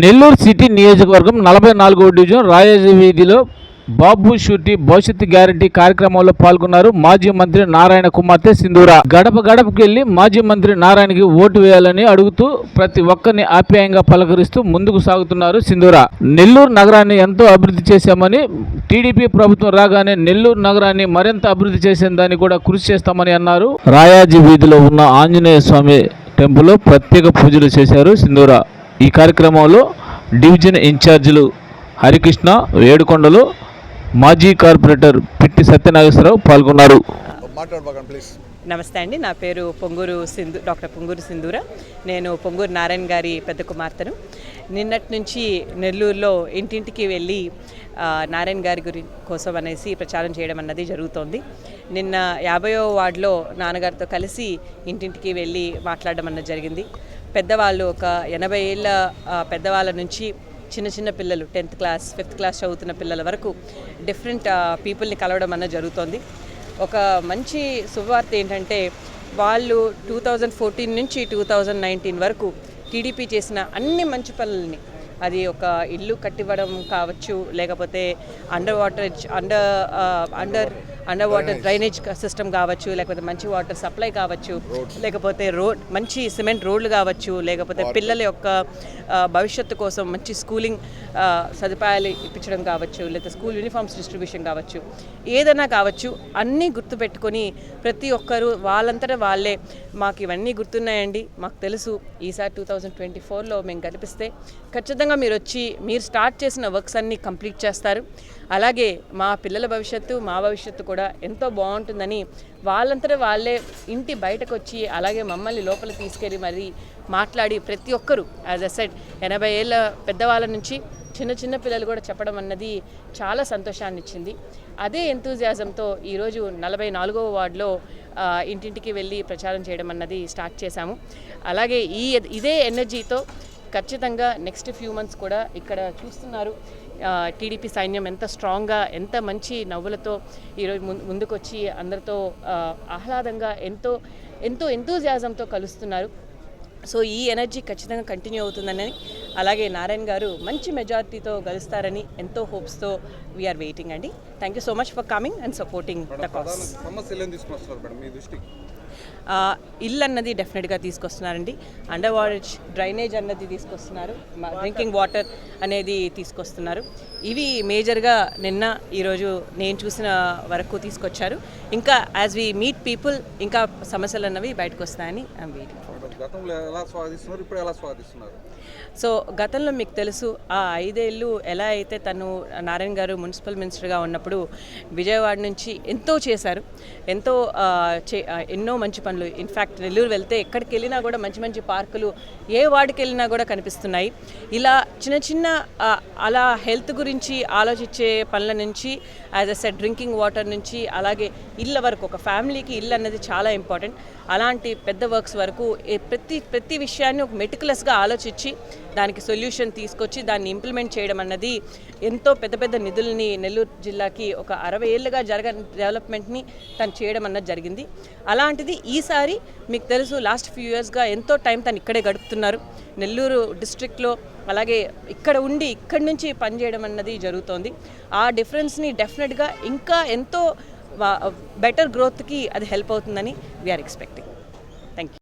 Nellore city నియోజకవర్గం నలభై నాలుగో డివిజన్ రాయజీ వీధిలో బాబు షూటి భవిష్యత్తు గ్యారంటీ కార్యక్రమంలో పాల్గొన్నారు మాజీ మంత్రి నారాయణ కుమార్తె సింధూర. గడప గడపకి వెళ్ళి మాజీ మంత్రి నారాయణకి ఓటు వేయాలని అడుగుతూ ప్రతి ఒక్కరిని ఆప్యాయంగా పలకరిస్తూ ముందుకు సాగుతున్నారు సింధూర. నెల్లూరు నగరాన్ని ఎంతో అభివృద్ధి చేశామని టీడీపీ ప్రభుత్వం రాగానే నెల్లూరు నగరాన్ని మరింత అభివృద్ధి చేసేందాన్ని కూడా కృషి చేస్తామని అన్నారు. రాయాజీ వీధిలో ఉన్న ఆంజనేయ స్వామి టెంపుల్లో ప్రత్యేక పూజలు చేశారు సింధూరా. ఈ కార్యక్రమంలో డివిజన్ ఇన్ఛార్జీలు హరికృష్ణ వేడుకొండలు మాజీ కార్పొరేటర్ పిట్టి సత్యనాగేశ్వరరావు పాల్గొన్నారు. నమస్తే అండి. నా పేరు పొంగూరు సింధు డాక్టర్ పొంగూరు సింధూర. నేను పొంగూరు నారాయణ గారి పెద్ద కుమార్తెను. నిన్నటి నుంచి నెల్లూరులో ఇంటింటికి వెళ్ళి నారాయణ గారి గురి కోసం అనేసి ప్రచారం చేయడం అన్నది జరుగుతోంది. నిన్న యాభయో వార్డులో నాన్నగారితో కలిసి ఇంటింటికి వెళ్ళి మాట్లాడడం అన్నది జరిగింది. పెద్దవాళ్ళు ఒక ఎనభై ఏళ్ళ పెద్దవాళ్ళ నుంచి చిన్న చిన్న పిల్లలు టెన్త్ క్లాస్ ఫిఫ్త్ క్లాస్ చదువుతున్న పిల్లల వరకు డిఫరెంట్ పీపుల్ని కలవడం అన్న జరుగుతోంది. ఒక మంచి శుభవార్త ఏంటంటే వాళ్ళు టూ థౌజండ్ ఫోర్టీన్ నుంచి టూ థౌజండ్ నైన్టీన్ వరకు టీడీపీ చేసిన అన్ని మంచి పనులని అది ఒక ఇల్లు కట్టివ్వడం కావచ్చు లేకపోతే under water under under under water drainage system కావచ్చు లేకపోతే మంచి వాటర్ సప్లై కావచ్చు లేకపోతే రోడ్ మంచి సిమెంట్ రోడ్లు కావచ్చు లేకపోతే పిల్లల యొక్క భవిష్యత్తు కోసం మంచి స్కూలింగ్ సదుపాయాలు ఇప్పించడం కావచ్చు లేదా స్కూల్ యూనిఫామ్స్ డిస్ట్రిబ్యూషన్ కావచ్చు ఏదైనా కావచ్చు అన్నీ గుర్తుపెట్టుకొని ప్రతి ఒక్కరూ వాళ్ళంతటా వాళ్ళే. మాకు ఇవన్నీ గుర్తున్నాయండి. మాకు తెలుసు ఈసారి టూ థౌజండ్ ట్వంటీ ఫోర్లో మేము కనిపిస్తే ఖచ్చితంగా మీరు వచ్చి మీరు స్టార్ట్ చేసిన వర్క్స్ అన్నీ కంప్లీట్ చేస్తారు. అలాగే మా పిల్లల భవిష్యత్తు మా భవిష్యత్తు కూడా కూడా ఎంతో బాగుంటుందని వాళ్ళంతటా వాళ్ళే ఇంటి బయటకు వచ్చి అలాగే మమ్మల్ని లోపల తీసుకెళ్ళి మరి మాట్లాడి ప్రతి ఒక్కరూ యాజ్ అ సెడ్ ఎనభై ఏళ్ళ పెద్దవాళ్ళ నుంచి చిన్న చిన్న పిల్లలు కూడా చెప్పడం అన్నది చాలా సంతోషాన్ని ఇచ్చింది అదే ఎంతూజియాజంతో ఈరోజు నలభై నాలుగవ వార్డులో ఇంటింటికి వెళ్ళి ప్రచారం చేయడం అన్నది స్టార్ట్ చేశాము. అలాగే ఈ ఇదే ఎనర్జీతో ఖచ్చితంగా నెక్స్ట్ ఫ్యూ మంత్స్ కూడా ఇక్కడ చూస్తున్నారు. టీడీపీ సైన్యం ఎంత స్ట్రాంగ్గా ఎంత మంచి నవ్వులతో ఈరోజు ముందు ముందుకొచ్చి అందరితో ఆహ్లాదంగా ఎంతో ఎంతో ఎంతూజియాజంతో కలుస్తున్నారు. సో ఈ ఎనర్జీ ఖచ్చితంగా కంటిన్యూ అవుతుందని అలాగే నారాయణ గారు మంచి మెజారిటీతో గెలుస్తారని ఎంతో హోప్స్తో వీఆర్ వెయిటింగ్ అండి. Thank you so much for coming and supporting the cause సమస్యలు మేడం మీ దృష్టికి? ఇల్లు అన్నది డెఫినెట్గా తీసుకొస్తున్నారండి. అండర్ వాటర్ డ్రైనేజ్ అన్నది తీసుకొస్తున్నారు. డ్రింకింగ్ వాటర్ అనేది తీసుకొస్తున్నారు. ఇవి మేజర్గా నిన్న ఈరోజు నేను చూసిన వరకు తీసుకొచ్చారు. ఇంకా యాజ్ వి మీట్ పీపుల్ ఇంకా సమస్యలు అన్నవి బయటకు వస్తాయని సో గతంలో మీకు తెలుసు ఆ ఐదేళ్ళు ఎలా అయితే తను నారాయణ గారు మున్సిపల్ మినిస్టర్గా ఉన్నప్పుడు విజయవాడ నుంచి ఎంతో చేశారు. ఎంతో ఎన్నో మంచి పనులు ఇన్ఫ్యాక్ట్ నెల్లూరు వెళ్తే ఎక్కడికి వెళ్ళినా కూడా మంచి మంచి పార్కులు ఏ వార్డుకి వెళ్ళినా కూడా కనిపిస్తున్నాయి. ఇలా చిన్న చిన్న అలా హెల్త్ గురించి ఆలోచించే పనుల నుంచి యాజ్ అ డ్రింకింగ్ వాటర్ నుంచి అలాగే ఇళ్ళ వరకు ఒక ఫ్యామిలీకి ఇల్లు అన్నది చాలా ఇంపార్టెంట్. అలాంటి పెద్ద వర్క్స్ వరకు ప్రతి ప్రతి విషయాన్ని ఒక మెటికులస్గా ఆలోచించి దానికి సొల్యూషన్ తీసుకొచ్చి దాన్ని ఇంప్లిమెంట్ చేయడం అన్నది ఎంతో పెద్ద పెద్ద నిధుల్ని నెల్లూరు జిల్లాకి ఒక అరవై ఏళ్ళుగా జరగ డెవలప్మెంట్ని తను చేయడం అన్నది జరిగింది. అలాంటిది ఒకేసారి మీకు తెలుసు లాస్ట్ ఫ్యూ ఇయర్స్గా ఎంతో టైం తను ఇక్కడే గడుపుతున్నారు. నెల్లూరు డిస్ట్రిక్ట్లో అలాగే ఇక్కడ ఉండి ఇక్కడి నుంచి పనిచేయడం అన్నది జరుగుతోంది. ఆ డిఫరెన్స్ని డెఫినెట్గా ఇంకా ఎంతో బెటర్ గ్రోత్కి అది హెల్ప్ అవుతుందని వీఆర్ ఎక్స్పెక్టింగ్ థ్యాంక్ యూ